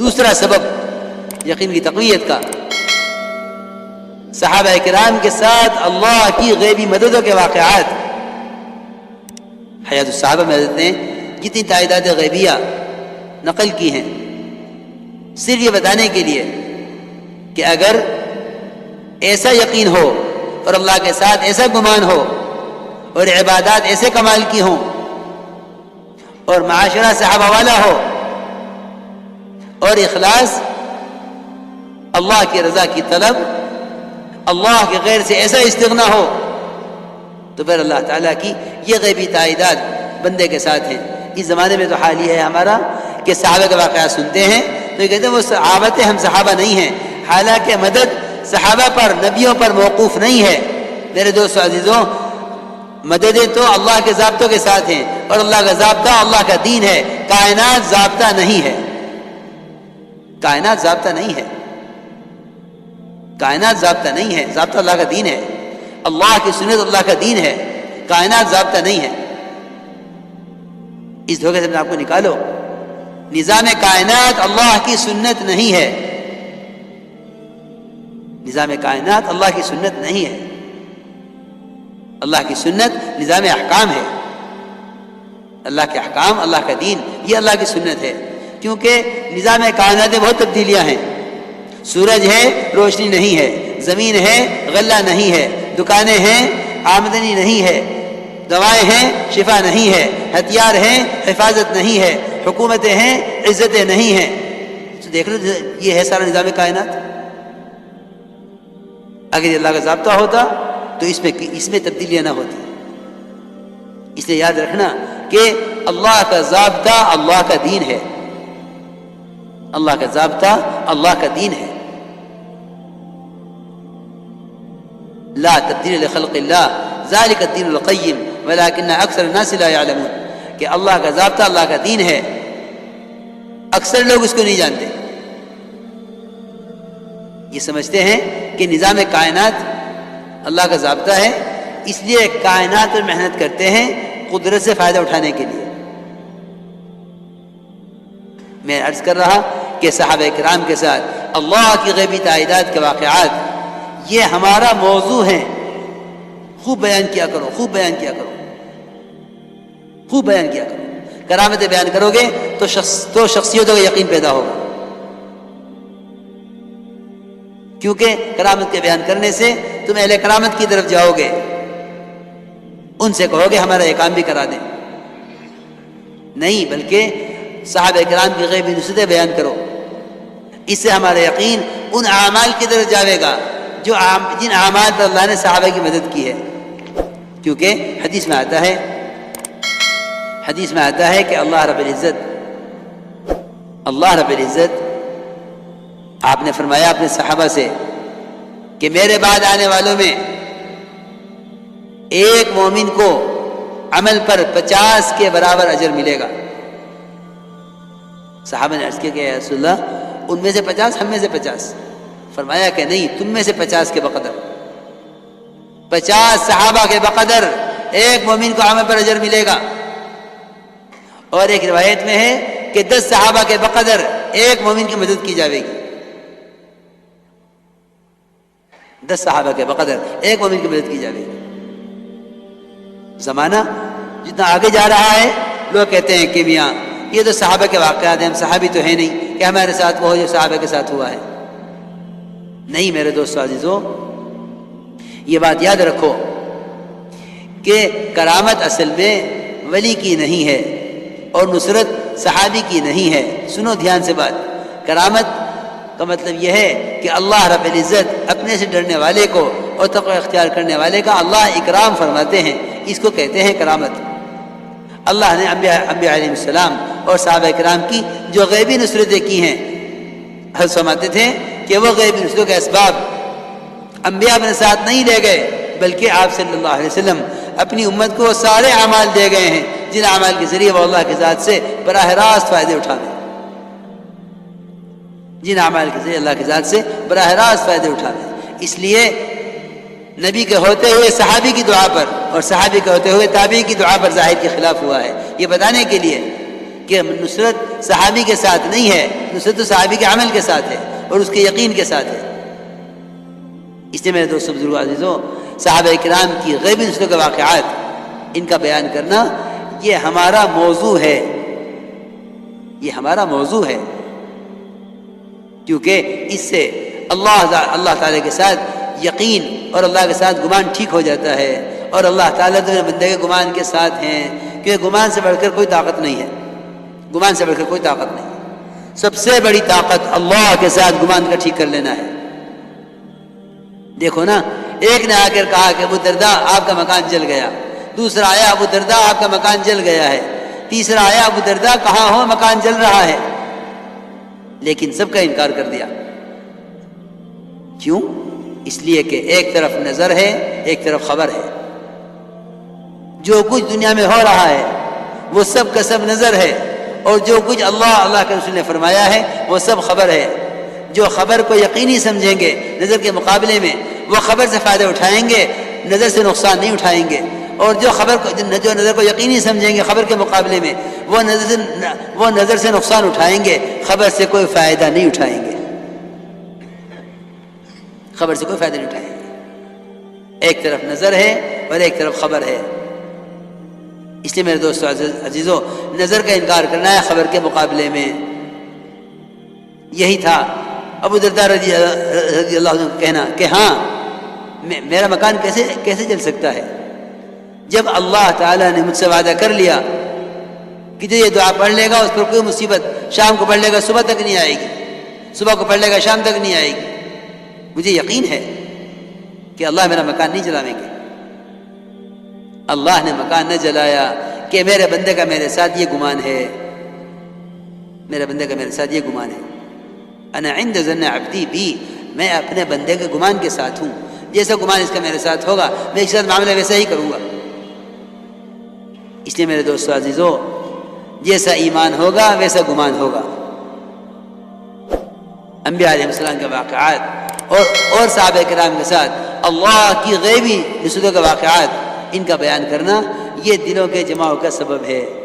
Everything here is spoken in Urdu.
دوسرا سبب یقین کی تقویت کا۔ صحابہ کرام کے ساتھ اللہ کی غیبی مددوں کے واقعات۔ حیات الصحابہ میں حضرت نے جتنی تعداد غیبیہ نقل کی ہیں۔ صرف یہ بتانے کے لیے کہ اگر ایسا یقین ہو اور اللہ کے ساتھ ایسا گمان ہو اور عبادات ایسے کمال کی ہوں اور معاشرہ صحابہ والا ہو اور اخلاص اللہ کی رضا کی طلب، اللہ کے غیر سے ایسا استغنا ہو۔ تو پھر اللہ تعالیٰ کی یہ غیبی تعداد بندے کے ساتھ ہیں اس زمانے میں تو حال یہ ہے ہمارا کہ صحابہ کے واقعات سنتے ہیں تو یہ کہتے ہیں وہ صحابت ہم صحابہ نہیں ہیں۔ حالانکہ مدد صحابہ پر، نبیوں پر موقوف نہیں ہے۔ میرے دوست عزیزوں، مددیں تو اللہ کے ضابطوں کے ساتھ ہیں اور اللہ کا ضابطہ، اللہ کا دین ہے۔ کائنات ضابطہ نہیں ہے۔ کائنات ضابطہ نہیں ہے۔ کائنات ضابطہ نہیں ہے، ضابطہ اللہ کا دین ہے۔ اللہ کی سنت اللہ کا دین ہے۔ کائنات ضابطہ نہیں ہے۔ اس دھوکے سے میں آپ کو نکالو۔ نظام کائنات اللہ کی سنت نہیں ہے۔ نظام کائنات اللہ کی سنت نہیں ہے۔ اللہ کی سنت نظام احکام ہے۔ اللہ کے احکام، اللہ کا دین، یہ اللہ کی سنت ہے۔ کیونکہ نظام کائنات میں بہت تبدیلیاں ہیں۔ سورج ہے، روشنی نہیں ہے۔ زمین ہے، غلہ نہیں ہے۔ دکانیں ہیں، آمدنی نہیں ہے۔ دوائیں ہیں، شفا نہیں ہے۔ ہتھیار ہیں، حفاظت نہیں ہے۔ حکومتیں ہیں، عزتیں نہیں ہیں۔ تو دیکھ لو، یہ ہے سارا نظام کائنات۔ اگر یہ اللہ کا ضابطہ ہوتا، تو اس میں اس میں تبدیلیاں نہ ہوتی۔ اس لیے یاد رکھنا کہ اللہ کا ضابطہ اللہ کا دین ہے۔ اللہ کا ضابطہ، اللہ کا دین ہے۔ لا تبدیل لخلق اللہ، ذالک الدین القیم، ولیکن اکثر الناس لا يعلمون کہ اللہ کا ضابطہ، اللہ کا دین ہے۔ اکثر لوگ اس کو نہیں جانتے۔ یہ سمجھتے ہیں کہ نظام کائنات اللہ کا ضابطہ ہے، اس لیے کائنات پر محنت کرتے ہیں قدرت سے فائدہ اٹھانے کے لیے۔ میں عرض کر رہا کہ صحابہ کرام کے ساتھ اللہ کی غیبی تعداد کے واقعات، یہ ہمارا موضوع ہے۔ خوب بیان کیا کرو، خوب بیان کیا کرو۔ خوب بیان کیا کرو۔ کرامت بیان کرو گے تو شخص، تو شخصیتوں کا یقین پیدا ہوگا۔ کیونکہ کرامت کے بیان کرنے سے تم اہل کرامت کی طرف جاؤ گے۔ ان سے کہو گے ہمارا یہ کام بھی کرا دیں۔ نہیں، بلکہ صحابہ کرام کی غیبی نصرتیں بیان کرو۔ اس سے ہمارا یقین ان اعمال کی طرف جاوے گا جو جن اعمال پر اللہ نے صحابہ کی مدد کی ہے۔ کیونکہ حدیث میں آتا ہے حدیث میں آتا ہے کہ اللہ رب العزت اللہ رب العزت آپ نے فرمایا اپنے صحابہ سے کہ میرے بعد آنے والوں میں ایک مومن کو عمل پر پچاس کے برابر اجر ملے گا۔ صحابہ نے عرض کیا کہ رسول اللہ، ان میں سے پچاس، ہم میں سے پچاس۔ فرمایا کہ نہیں، تم میں سے پچاس کے بقدر۔ پچاس صحابہ کے بقدر ایک مومن کو عمل پر اجر ملے گا۔ اور ایک روایت میں ہے کہ دس صحابہ کے بقدر ایک مومن کی مدد کی جاوے گی۔ دس صحابہ کے بقدر ایک مومن کی مدد کی جاوے گی۔ زمانہ جتنا آگے جا رہا ہے، لوگ کہتے ہیں کہ میاں یہ تو صحابہ کے واقعات ہیں، ہم صحابی تو ہیں نہیں کہ ہمارے ساتھ وہ جو صحابہ کے ساتھ ہوا ہے۔ نہیں میرے دوست عزیزوں یہ بات یاد رکھو کہ کرامت اصل میں ولی کی نہیں ہے اور نصرت صحابی کی نہیں ہے۔ سنو دھیان سے بات، کرامت کا مطلب یہ ہے کہ اللہ رب العزت اپنے سے ڈرنے والے کو اور تقوی اختیار کرنے والے کا اللہ اکرام فرماتے ہیں۔ اس کو کہتے ہیں کرامت۔ اللہ نے انبیاء انبیاء علیہ السلام اور صحابہ کرام کی جو غیبی نصرتیں کی ہیں۔ حضرت فرماتے تھے کہ وہ غیبی نصرتوں کے اسباب انبیاء اپنے ساتھ نہیں لے گئے، بلکہ آپ صلی اللہ علیہ وسلم اپنی امت کو وہ سارے اعمال دے گئے ہیں، جن اعمال کے ذریعے وہ اللہ کے ذات سے براہ راست فائدے اٹھانے جن اعمال کے ذریعے اللہ کے ذات سے براہ راست فائدے اٹھانے اس لیے نبی کے ہوتے ہوئے صحابی کی دعا پر اور صحابی کے ہوتے ہوئے تابعی کی دعا پر ظاہر کے خلاف ہوا ہے۔ یہ بتانے کے لیے کہ نصرت صحابی کے ساتھ نہیں ہے، نصرت تو صحابی کے عمل کے ساتھ ہے اور اس کے یقین کے ساتھ ہے۔ اس لیے میرے دوست بزرگ عزیزوں صحابہ کرام کی غیبی نسلوں کے واقعات ان کا بیان کرنا یہ ہمارا موضوع ہے۔ یہ ہمارا موضوع ہے۔ کیونکہ اس سے اللہ اللہ تعالیٰ کے ساتھ یقین اور اللہ کے ساتھ گمان ٹھیک ہو جاتا ہے اور اللہ تعالیٰ تو بندے کے گمان کے ساتھ ہیں، کیونکہ گمان سے بڑھ کر کوئی طاقت نہیں ہے۔ گمان سے بڑھ کر کوئی طاقت نہیں سب سے بڑی طاقت اللہ کے ساتھ گمان کا ٹھیک کر لینا ہے۔ دیکھو نا، ایک نے آ کر کہا کہ ابو دردا آپ کا مکان جل گیا۔ دوسرا آیا، ابو دردا آپ کا مکان جل گیا ہے۔ تیسرا آیا، ابو دردا کہاں ہو؟ مکان جل رہا ہے۔ لیکن سب کا انکار کر دیا۔ کیوں؟ اس لیے کہ ایک طرف نظر ہے، ایک طرف خبر ہے۔ جو کچھ دنیا میں ہو رہا ہے، وہ سب کا سب نظر ہے۔ اور جو کچھ اللہ اللہ کے رسول نے فرمایا ہے، وہ سب خبر ہے۔ جو خبر کو یقینی سمجھیں گے نظر کے مقابلے میں، وہ خبر سے فائدہ اٹھائیں گے، نظر سے نقصان نہیں اٹھائیں گے۔ اور جو خبر کو جو نظر کو یقینی سمجھیں گے خبر کے مقابلے میں، وہ نظر سے وہ نظر سے نقصان اٹھائیں گے، خبر سے کوئی فائدہ نہیں اٹھائیں گے۔ خبر سے کوئی فائدہ نہیں اٹھائیں گے۔ ایک طرف نظر ہے اور ایک طرف خبر ہے۔ اس لیے میرے دوستو عزیزوں نظر کا انکار کرنا ہے خبر کے مقابلے میں۔ یہی تھا۔ ابو دردار رضی اللہ عنہ کہنا کہ ہاں میرا مکان کیسے کیسے چل سکتا ہے؟ جب اللہ تعالیٰ نے مجھ سے وعدہ کر لیا کہ جو یہ دعا پڑھ لے گا، اس پر کوئی مصیبت شام کو پڑھ لے گا، صبح تک نہیں آئے گی۔ صبح کو پڑھ لے گا، شام تک نہیں آئے گی۔ مجھے یقین ہے کہ اللہ میرا مکان نہیں جلاویں گے۔ اللہ نے مکان نہ جلایا کہ میرے بندے کا میرے ساتھ یہ گمان ہے۔ میرے بندے کا میرے ساتھ یہ گمان ہے۔ انا عند ذن عبدی بھی میں اپنے بندے کے گمان کے ساتھ ہوں۔ جیسا گمان اس کا میرے ساتھ ہوگا، میں اس کے ساتھ معاملہ ویسا ہی کروں گا۔ اس لیے میرے دوستو عزیزو، جیسا ایمان ہوگا، ویسا گمان ہوگا۔ انبیاء علیہ السلام کے واقعات اور اور صحابہ کرام کے ساتھ اللہ کی غیبی رسولوں کے واقعات ان کا بیان کرنا یہ دلوں کے جماؤ کا سبب ہے۔